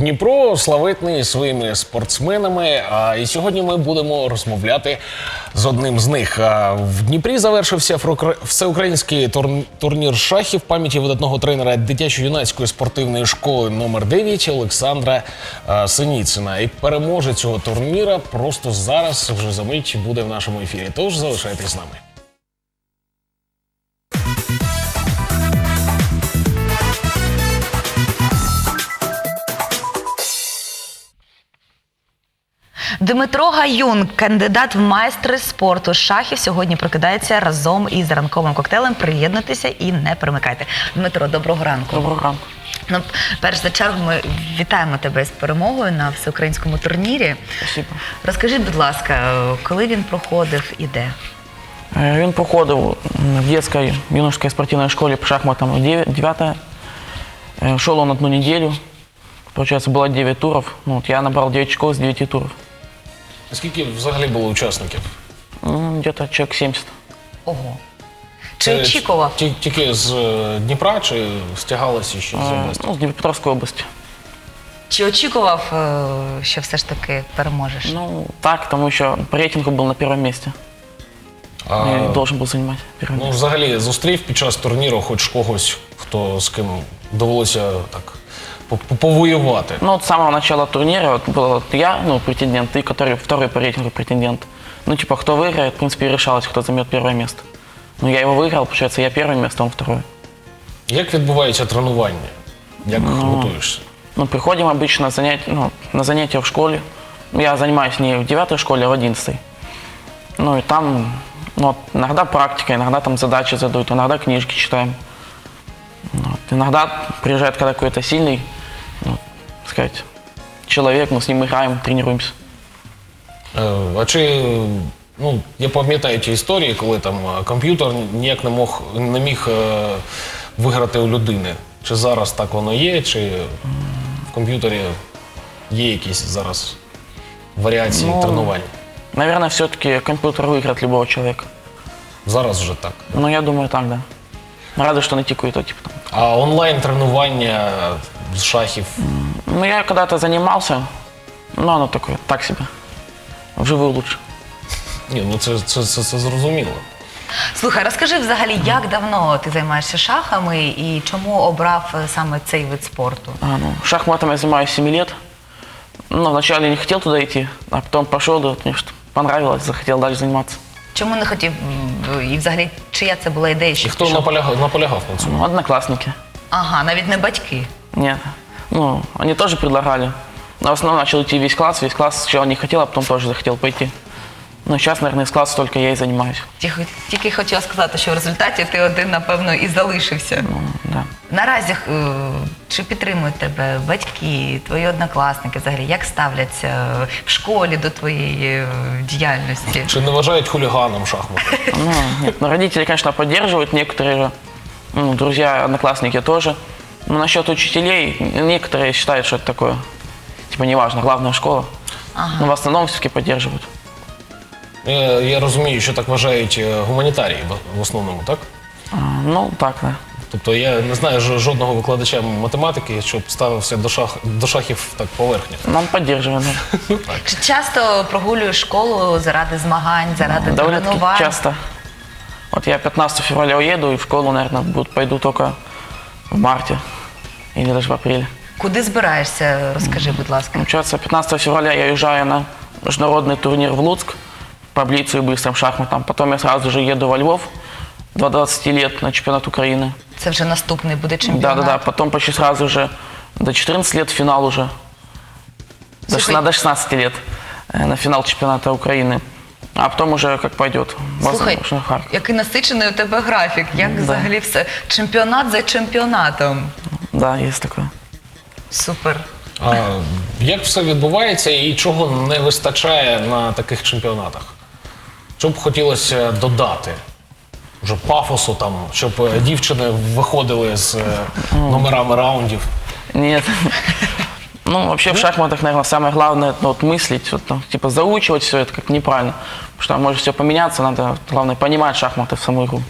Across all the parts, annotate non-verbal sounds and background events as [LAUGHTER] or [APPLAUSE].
Дніпро славетний своїми спортсменами. А і сьогодні ми будемо розмовляти з одним з них. В Дніпрі завершився всеукраїнський тур- турнір шахів пам'яті видатного тренера дитячо-юнацької спортивної школи номер 9 Олександра Синіцина. І переможець цього турніра просто зараз вже за мить буде в нашому ефірі. Тож залишайтесь з нами. Дмитро Гаюн, кандидат в майстри спорту шахів, сьогодні прокидається разом із ранковим коктейлем. Приєднуйтеся і не перемикайте. Дмитро, доброго ранку. Доброго ранку. Ну, перш за чергу, ми вітаємо тебе з перемогою на всеукраїнському турнірі. Спасибо. Розкажіть, будь ласка, коли він проходив і де? Е, Він проходив в детской юношеской спортивной школе по шахматам 9. Шел он одну неделю. Получается, было 9 туров. Ну, вот я набрал 9 очков с 9 туров. Скільки взагалі було учасників? Ну, Где-то человек 70. Ого. Чи Це очікував? ті- Тільки з е, Дніпра чи стягалися ще з Э, області? Ну, с Днепропетровской области. Чи очікував, е, що все ж таки переможеш? Ну, так, тому еще по рейтингу был на первом месте. А, Я должен был занимать первое Ну, место. взагалі, зустрів під час турніру хоч когось, хто з ким довелося так по- по- повоювати. Ну, вот с самого начала турнира вот был вот я, ну, претендент, и который второй по рейтингу претендент. Ну, типа, кто выиграет, в принципе, и решалось, кто займет первое место. Ну, я его выиграл, получается, я первое место, он второе. Як відбувається тренування? Як готуєшся? Ну, приходим обычно на занятия, ну, на занятия в школе. Ну, Я занимаюсь не в девятой школе, а в одиннадцатой. Ну, и там, ну, вот, иногда практика, иногда там задачи задают, иногда книжки читаем. Ну, Вот. Иногда приезжает когда какой-то сильный, ну, так сказать, человек, мы с ним играем, тренируемся. Е, А чи ну, я пам'ятаю ті історії, коли там е, комп'ютер ніяк не мог не міг е, виграти у людини. Чи зараз так воно є, чи в комп'ютері є якісь зараз варіації Ну, тренувань? Наверное, все-таки компьютер выиграет любого человека. Зараз вже так. Ну, я думаю, так, да. Рады, что найти какой-то, типа, там, А онлайн тренування з шахів Ну, я когда-то занимался, но оно такое, так себе. Вживую лучше. ні, ну це, це, це, це зрозуміло. Слухай, розкажи взагалі, як давно ти займаєшся шахами і чому обрав е, саме цей вид спорту? А, ну, шахматом я занимаюсь 7 лет. Ну, вначале не хотел туда идти, а потом пошел, да, вот мне что понравилось, захотел дальше заниматься. Чому не хотів м, і взагалі чия це була ідея? І Що хто пішов? наполягав, наполягав на цьому? Ну, одноклассники. Ага, навіть не батьки. Нет. Ну, они тоже предлагали. Но в основном начал идти весь класс. Весь класс сначала не хотел, а потом тоже захотел пойти. Ну, сейчас, наверное, из класса только я и занимаюсь. Тільки, тільки хотіла сказати, що в результаті ти один, напевно, і залишився. Ну, да. Наразі е, чи підтримують тебе батьки, твої однокласники взагалі? Як ставляться е, в школі до твоєї е, діяльності? Чи не вважають хуліганом шахмати? Ну, нет, ну, родители, конечно, поддерживают, некоторые же, ну, друзья, одноклассники тоже. Но насчет учителей, некоторые считают, что это такое, типа, неважно, главная школа. Но в основном все-таки поддерживают. Я, я розумію, що так вважають е, гуманітарії в- в основному, так? А, Ну, так, да. Тобто я не знаю ж- жодного викладача математики, щоб ставився до, шах, до шахів так поверхня. Нам поддерживаем. да. [LAUGHS] Чи часто прогулюєш школу заради змагань, заради Довольно-таки тренувань? часто. Вот я 15 февраля уеду, и в школу, наверное, буду, пойду только в марте или даже в апреле. Куди збираєшся? Розкажи, будь ласка. Получается, 15 февраля я уезжаю на международный турнир в Луцк по блицу и быстрым шахматам. Потом я сразу же еду во Львов до 20 лет на чемпионат Украины. Це вже наступний буде чемпіонат. Да-да-да, потом почти сразу же до 14 лет финал уже. До, Слушай- 16, до 16 лет э, на финал чемпионата Украины. А потом уже как пойдет. Слухай, Возможно, Харьков. який насичений у тебе графік, як взагалі все? Чемпіонат за чемпіонатом. Да, есть такое. Супер. А як все відбувається і чого не вистачає на таких чемпіонатах? Що б хотілося додати? Вже пафосу там, щоб е, дівчини виходили з е, номерами раундів. Нет. Ну, вообще в шахматах, наверное, самое главное ну, вот мыслить, вот, ну, типа заучивать все это как неправильно. Потому что там может все поменяться, надо, главное, понимать шахматы в саму игру.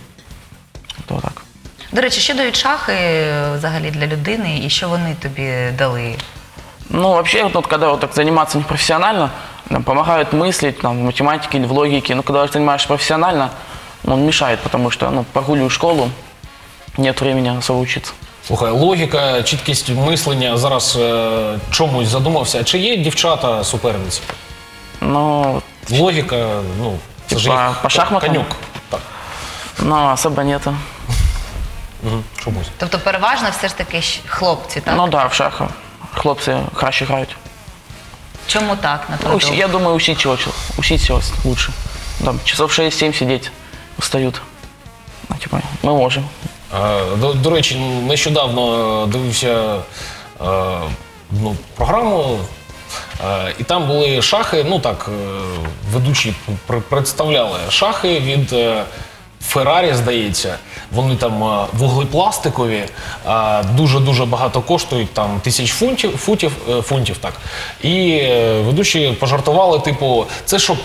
Это вот так. До речі, що дають шахи е, взагалі для людини і що вони тобі дали? Ну, вообще, вот, когда вот так заниматься непрофессионально, нам помогает мыслить там, в математике или в логике. Но когда занимаешься профессионально, он мешает, потому что ну, прогуливаю школу, нет времени особо учиться. Слухай, логіка, чіткість мислення зараз е, чомусь задумався. Чи є дівчата суперниці? Но, Логіка, ну, це ж Типа, їх по шахматам? конюк. Так, но особо нету. Угу. чомусь. Тобто переважно все ж таки щ- хлопці, так? Ну да, в шахи хлопці краще грають. Чому так, на твою Усі- Я думаю, учить чего, учить чего лучше. Там часов 6-7 сидеть, устают. Ну, типа, мы можем. Е, До, до речі, нещодавно дивився е, ну, програму, е, і там були шахи. Ну так, е, ведучі пр- представляли шахи від е, Феррарі, здається. Вони там е, вуглепластикові, е, дуже-дуже багато коштують, там тисяч фунтів, футів, е, фунтів так. І ведучі пожартували, типу, це щоб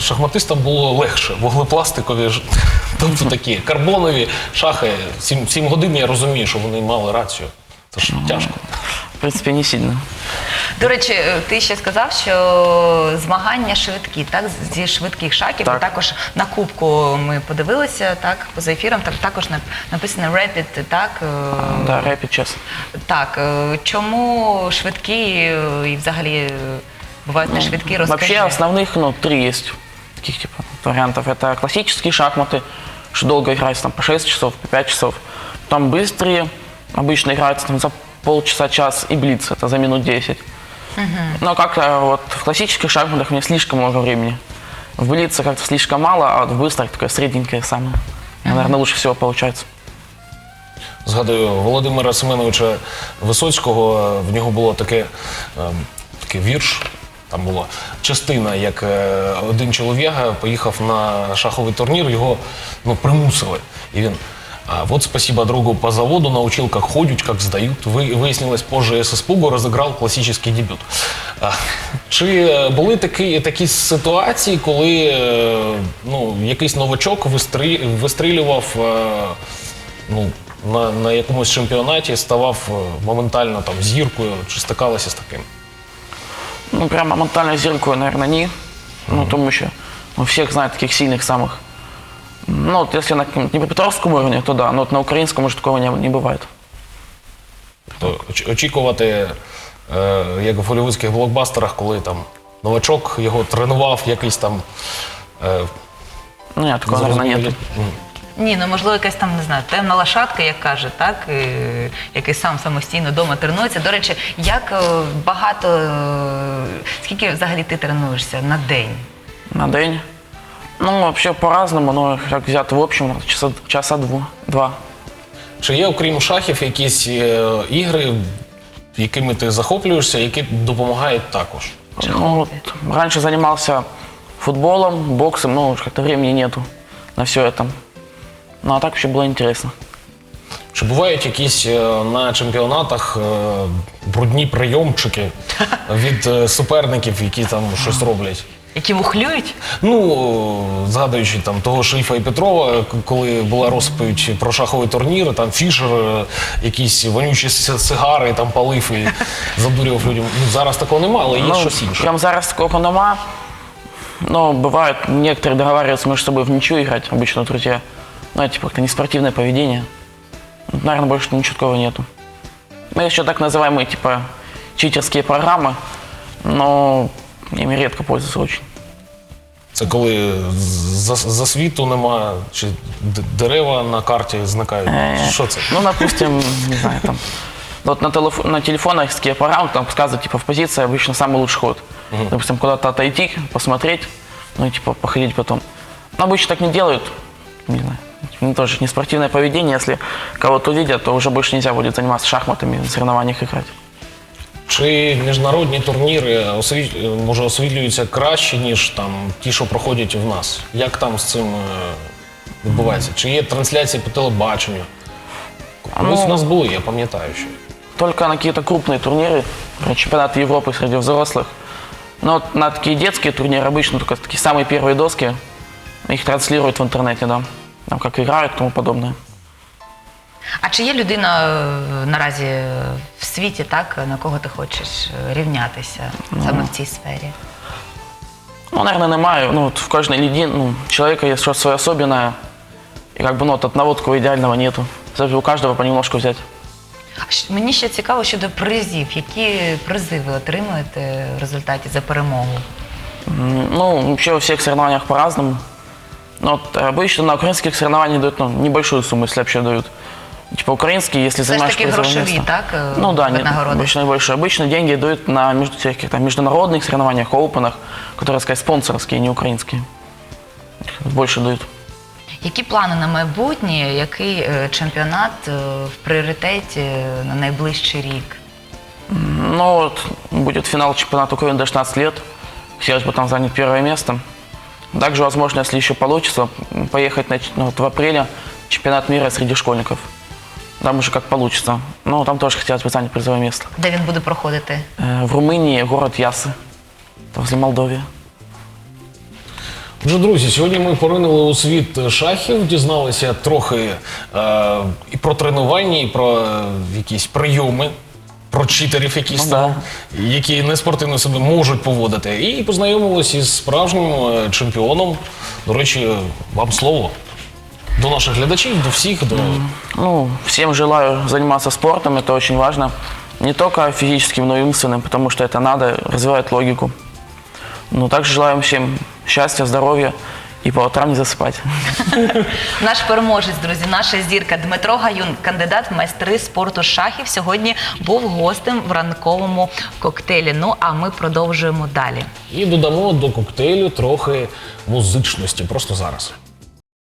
шахматистам було легше. Вуглепластикові [LAUGHS] тобто такі карбонові шахи. Сім, сім годин я розумію, що вони мали рацію. Це ж тяжко. В принципе, не сильно. До речі, е, ти ще сказав, що змагання швидкі, так, зі швидких шахів. Так. І також на кубку ми подивилися, так, поза ефіром, там також нап- написано Rapid, так? е, Да, рэпид сейчас. Так, е, чому швидкі е, і взагалі е, бувають не швидкі, розкажи. Вообще основных, ну, три есть таких типа вариантов. Это классические шахматы, что долго играется там по 6 часов, по 5 часов. Там быстрые, обычно играются там за полчаса-час и блиц, это за минут 10. Но как-то вот в классических шахматах у слишком много времени. В блице как-то слишком мало, а вот в быстрых такое средненькое самое. Наверное, лучше всего получается. Згадую Володимира Семеновича Висоцького. В нього було таке, ем, таке вірш. Там була частина, як е, один чолов'яга поїхав на шаховий турнір, його ну, примусили. І він. А вот спасибо другу по заводу, научил, как ходят, как сдают. Вы, выяснилось позже, с испугу разыграл классический дебют. А, Чи е, були такі, такі ситуації, коли е, ну, якийсь новачок вистрі, вистрілював е, ну, на, на якомусь чемпіонаті ставав е, моментально там зіркою чи стикалися з таким? Ну, прям моментально зеркало, наверное, не. Ну, тому що ну, всех знают таких сильных самых. Ну, вот если на Днепропетровском уровне, то да, но вот на украинском уже такого не, не бывает. То оч- очікувати, е, як в голівудських блокбастерах, коли там новачок його тренував, якийсь там. Е, Ну, нет, такого, наверное, зрозумілі- Ні, ну можливо, якась там не знаю, темна лошадка, як каже, так, е, який сам самостійно вдома тренується. До речі, як е, багато, е, скільки взагалі ти тренуєшся на день? На день. Ну, вообще по-разному, но как взято в общем, часа, часа два. два. Чи є, окрім шахів, якісь е, ігри, якими ти захоплюєшся, які допомагають також? Ну, вот, раньше занимался футболом, боксом, но уже как-то времени нету на все это. Ну, а так вообще было интересно. Чи бувають якісь е, на чемпіонатах е, брудні прийомчики [LAUGHS] від е, суперників, які там щось роблять? Які мухлюють? Ну, згадуючи там того ж Ільфа і Петрова, к- коли була розповідь про шаховий турнір, там Фішер, е, якісь вонючі с- сигари там палив і [LAUGHS] задурював людям. Ну, зараз такого немає, але є Ну, щось інше. Прям зараз такого нема. Но бывает, некоторые договариваются между собой в ничью играть, обычно друзья. Ну, это типа как-то неспортивное поведение. Наверное, больше ничего такого нету. Ну, есть еще так называемые, типа, читерские программы, но ими редко пользуются очень. Це коли за, за світу нема, чи д- дерева на карті зникають. Що це? Ну, допустим, не знаю, там, вот на, телеф- на телефонах такие программы, там показывают, типа, в позиции обычно самый лучший ход. Допустим, куда-то отойти, посмотреть, ну, и, типа, походить потом. Но обычно так не делают, не знаю. Ну, тоже не спортивное поведение, если кого-то увидят, то уже больше нельзя будет заниматься шахматами, на соревнованиях играть. Чи міжнародні турніри освіт- може освітлюються краще, ніж там ті, що проходять в нас? Як там з цим е, відбувається? Чи є трансляції по телебаченню? Колись Ну, у нас були, я пам'ятаю, що. Только на какие-то крупные турниры, например, чемпионаты Европы среди взрослых. Но вот на такие детские турниры обычно только такие самые первые доски, их транслируют в интернете, да. Там как играют и тому подобное. А чи є людина е, наразі в світі, так, на кого ти хочеш е, рівнятися саме в цій сфері? Ну, наверное, немає. Ну, вот в каждой лиге, ну, человека есть что-то свое особенное. И как бы, ну, вот одного такого идеального нету. Завжди у каждого понемножку взять. А щ- Мені ще цікаво щодо призів. Які призи ви отримуєте в результаті за перемогу? М, Ну, вообще во всех соревнованиях по-разному. Но вот э, обычно на украинских соревнованиях дают ну, небольшую сумму, если вообще дают. Типа украинские, если Все ж занимаешь таки призовое грошові, место. так? е, Ну да, нет, винагороди? обычно больше. Обычно деньги дают на между всяких там международных соревнованиях, оупенах, которые, сказать, спонсорские, не украинские. Больше дают. Які плани на майбутнє? Який е, чемпіонат е, в пріоритеті е, на найближчий рік? Ну вот, будет финал чемпионата Украины до 16 лет. Хотелось бы там занять первое место. Также, возможно, если еще получится, м, поехать на, ч- ну, вот в апреле чемпионат мира среди школьников. Там уже как получится. Ну, там тоже хотелось бы занять призовое место. Де він буде проходити? Э, В Румынии город Ясы, возле Молдовии. Отже, друзі, сьогодні ми поринули у світ шахів, дізналися трохи е, і про тренування, і про е, якісь прийоми, про читерів, якісь Ну, там, які неспортивно себе можуть поводити. І познайомилися із справжнім е, чемпіоном. До речі, вам слово. До наших глядачів, до всіх, до Ну, всем желаю заниматься спортом, это очень важно. Не только физическим, но и умственным, потому что это надо развивать логику. Ну, также желаем всем счастья, здоровья и по утрам не засыпать. [LAUGHS] Наш переможець, друзі, наша зірка Дмитро Гаюн, кандидат в майстри спорту шахів, сьогодні був гостем в ранковому коктейлі. Ну а ми продовжуємо далі. і додамо до коктейлю трохи музичності просто зараз.